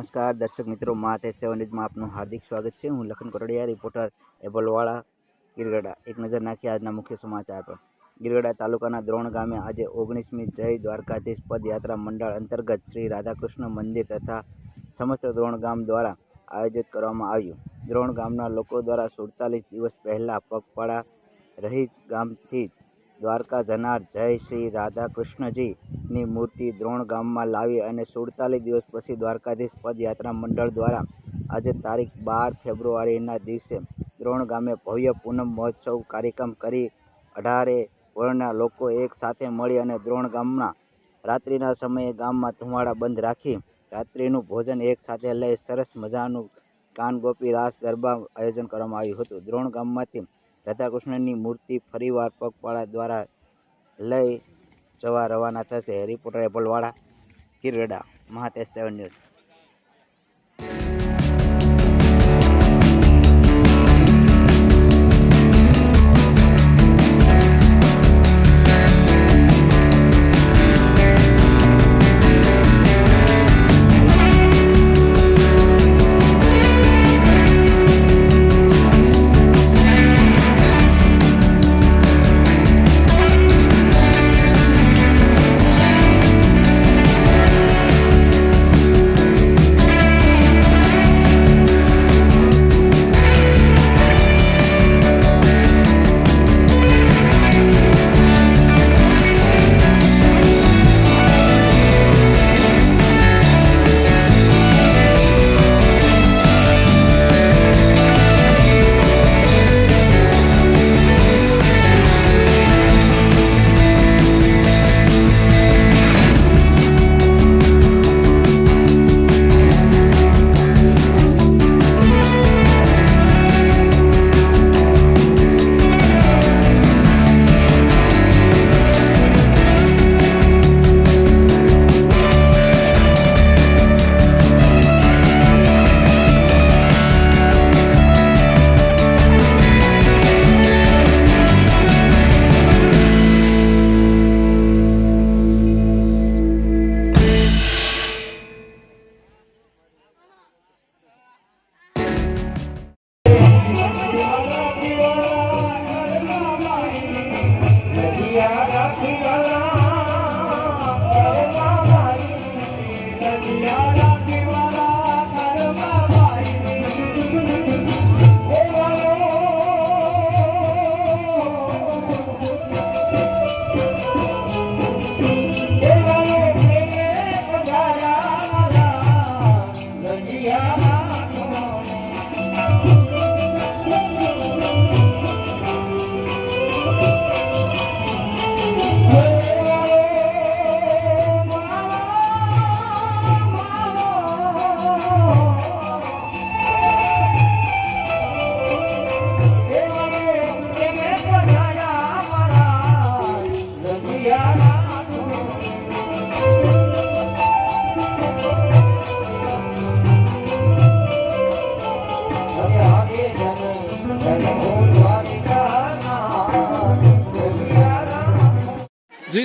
નમસ્કાર, દર્શક મિત્રો માથે સેવન ન્યૂઝમાં આપનું હાર્દિક સ્વાગત છે. હું લખન કોટડિયા, રિપોર્ટર એબલવાળા ગીરગડા એક નજર નાખી આજના મુખ્ય સમાચાર પર. ગીરગડા તાલુકાના દ્રોણ ગામે આજે ઓગણીસમી જય દ્વારકાધીશ પદયાત્રા મંડળ અંતર્ગત શ્રી રાધાકૃષ્ણ મંદિર તથા સમસ્ત દ્રોણ ગામ દ્વારા આયોજિત કરવામાં આવ્યું. દ્રોણ ગામના લોકો દ્વારા સુડતાલીસ દિવસ પહેલાં પગપાળા રહી ગામથી દ્વારકા જનાર જય શ્રી રાધાકૃષ્ણજીની મૂર્તિ દ્રોણ ગામમાં લાવી અને સુડતાલીસ દિવસ પછી દ્વારકાધીશ પદયાત્રા મંડળ દ્વારા આજે તારીખ બાર ફેબ્રુઆરીના દિવસે દ્રોણ ગામે ભવ્ય પૂનમ મહોત્સવ કાર્યક્રમ કરી અઢારે વર્ણના લોકો એક સાથે મળી અને દ્રોણ ગામના રાત્રિના સમયે ગામમાં ધુમાડા બંધ રાખી રાત્રિનું ભોજન એક સાથે લઈ સરસ મજાનું કાનગોપી રાસ ગરબા આયોજન કરવામાં આવ્યું હતું. દ્રોણ ગામમાંથી રાધાકૃષ્ણની મૂર્તિ ફરીવાર પગપાળા દ્વારા લઈ જવા રવાના થશે. રિપોર્ટર એબલવાળા કિરગડા મહાતેજ સેવન ન્યૂઝ.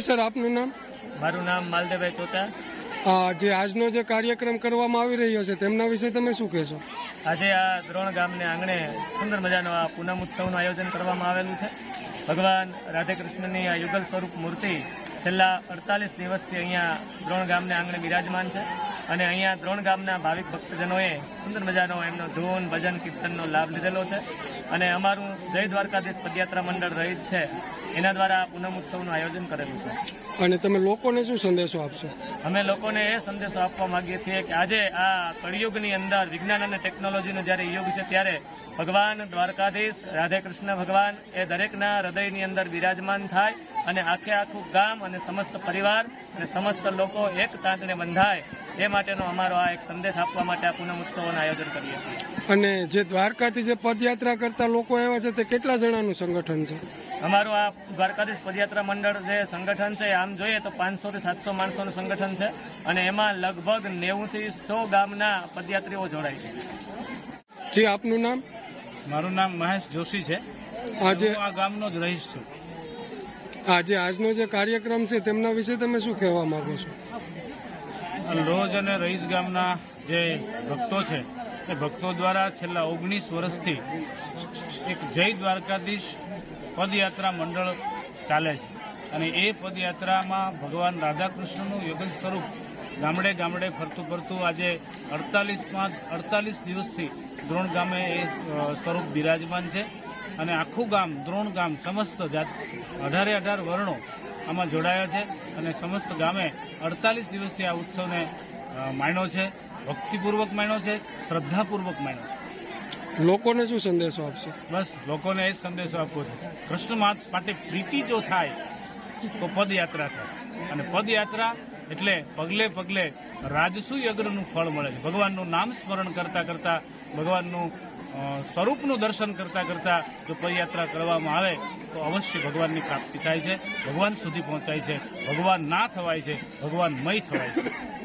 સર આપનું નામ? મારું નામ માલદેભાઈ ચોટા. જે આજનો જે કાર્યક્રમ કરવામાં આવી રહ્યો છે તેમના વિશે તમે શું કહેશો? આજે આ દ્રોણ ગામને આંગણે સુંદર મજાનો આ પૂનમ ઉત્સવનું આયોજન કરવામાં આવેલું છે. ભગવાન રાધે કૃષ્ણની આ યુગલ સ્વરૂપ મૂર્તિ છેલ્લા અડતાલીસ દિવસથી અહીંયા દ્રોણ ગામને આંગણે બિરાજમાન છે અને અહીંયા દ્રોણ ગામના ભાવિક ભક્તજનોએ સુંદર મજાનો એમનો ધૂન ભજન કીર્તનનો લાભ લીધેલો છે. અને અમારું જય દ્વારકાધીશ પદયાત્રા મંડળ રહીત છે. એના દ્વારા આ પૂનમ ઉત્સવનું આયોજન કરેલું છે. અને તમે લોકોને શું સંદેશો આપશો? અમે લોકોને એ સંદેશો આપવા માંગીએ છીએ કે આજે આ કળિયુગની અંદર વિજ્ઞાન અને ટેકનોલોજીનો જ્યારે યુગ છે ત્યારે ભગવાન દ્વારકાધીશ રાધે કૃષ્ણ ભગવાન એ દરેકના હૃદયની અંદર બિરાજમાન થાય અને આખે આખું ગામ અને સમસ્ત પરિવાર અને સમસ્ત લોકો એક તાંતણે બંધાય એ માટેનો અમારો આ એક સંદેશ આપવા માટે આ પૂનમ ઉત્સવોનું આયોજન કરીએ છીએ. અને જે દ્વારકાથી જે પદયાત્રા કરતા લોકો આવ્યા છે તે કેટલા જણાનું સંગઠન છે? અમારું આ દ્વારકાધીશ પદયાત્રા મંડળ જે સંગઠન છે આમ જોઈએ તો પાંચસો થી સાતસો માણસોનું સંગઠન છે અને એમાં લગભગ નેવું થી સો ગામના પદયાત્રીઓ જોડાય છે. જી આપનું નામ? મારું નામ મહેશ જોશી છે. આજે આ ગામનો જ રહીશ છું. આજે આજનો જે કાર્યક્રમ છે, તેમના વિશે તમે શું કહેવા માંગો છો? રોજ અને રહીસ ગામના જે ભક્તો છે, એ ભક્તો દ્વારા છેલ્લા ઓગણીસ વર્ષથી એક જય દ્વારકાધીશ પદયાત્રા મંડળ ચાલે છે. અને એ પદયાત્રામાં ભગવાન રાધાકૃષ્ણનું યોગન સ્વરૂપ ગામડે ગામડે ફરતું ફરતું આજે અડતાલીસમાં અડતાલીસ દિવસથી દ્રોણ ગામે એ સ્વરૂપ બિરાજમાન છે. અને આખું ગામ દ્રોણ ગામ સમસ્ત જાત અઢારે અઢાર વર્ણો આમાં જોડાયા છે અને સમસ્ત ગામે અડતાલીસ દિવસથી આ ઉત્સવને માણ્યો છે ભક્તિપૂર્વક માણ્યો છે શ્રદ્ધાપૂર્વક માણ્યો છે. લોકોને શું સંદેશો આપશે? બસ લોકોને એ જ સંદેશો આપવો છે. કૃષ્ણ માટે પ્રીતિ જો થાય તો પદયાત્રા થાય. અને પદયાત્રા એટલે પગલે પગલે રાજસુ યજ્ઞનું ફળ મળે છે. ભગવાનનું નામ સ્મરણ કરતા કરતા, ભગવાનનું સ્વરૂપનું દર્શન કરતા કરતા જો પદયાત્રા કરવામાં આવે, તો અવશ્ય ભગવાનની પ્રાપ્તિ થાય છે. ભગવાન સુધી પહોંચાય છે. ભગવાન ના થવાય છે. ભગવાન મય થવાય છે.